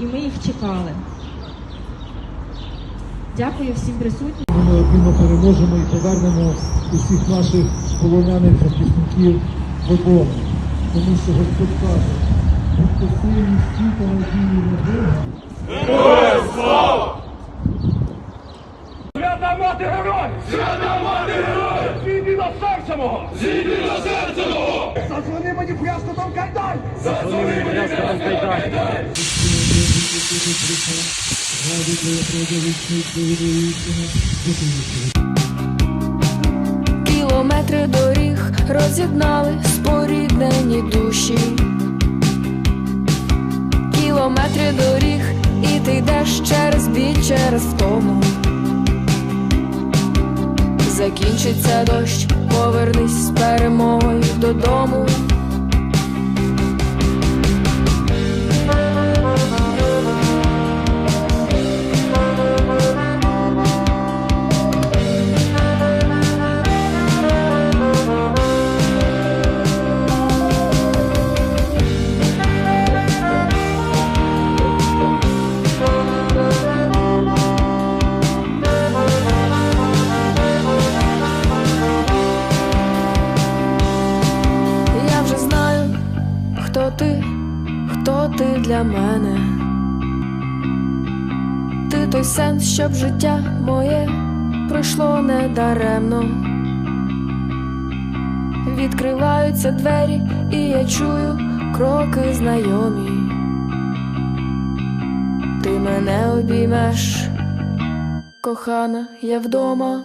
і ми їх чекали. Дякую всім присутнім. Ми неодмінно переможемо і повернемо усіх наших полонених захисників додому. Тому що Господь каже, будьте сильні, стійте надії на Бога. Свята мати героїв! Свята мати героїв! Зійди до серця мого! Зійди до серця мого! Зазвони мені брязкотом кайдан! Зазвони мені брязкотом кайдан! Кілометри доріг розігнали споріднені душі. Кілометри доріг, і ти йдеш через біль, через втому. Закінчиться дощ, повернись з перемогою додому. Ти, хто ти для мене. Ти той сенс, щоб життя моє пройшло недаремно. Відкриваються двері, і я чую кроки знайомі. Ти мене обіймеш, кохана, я вдома.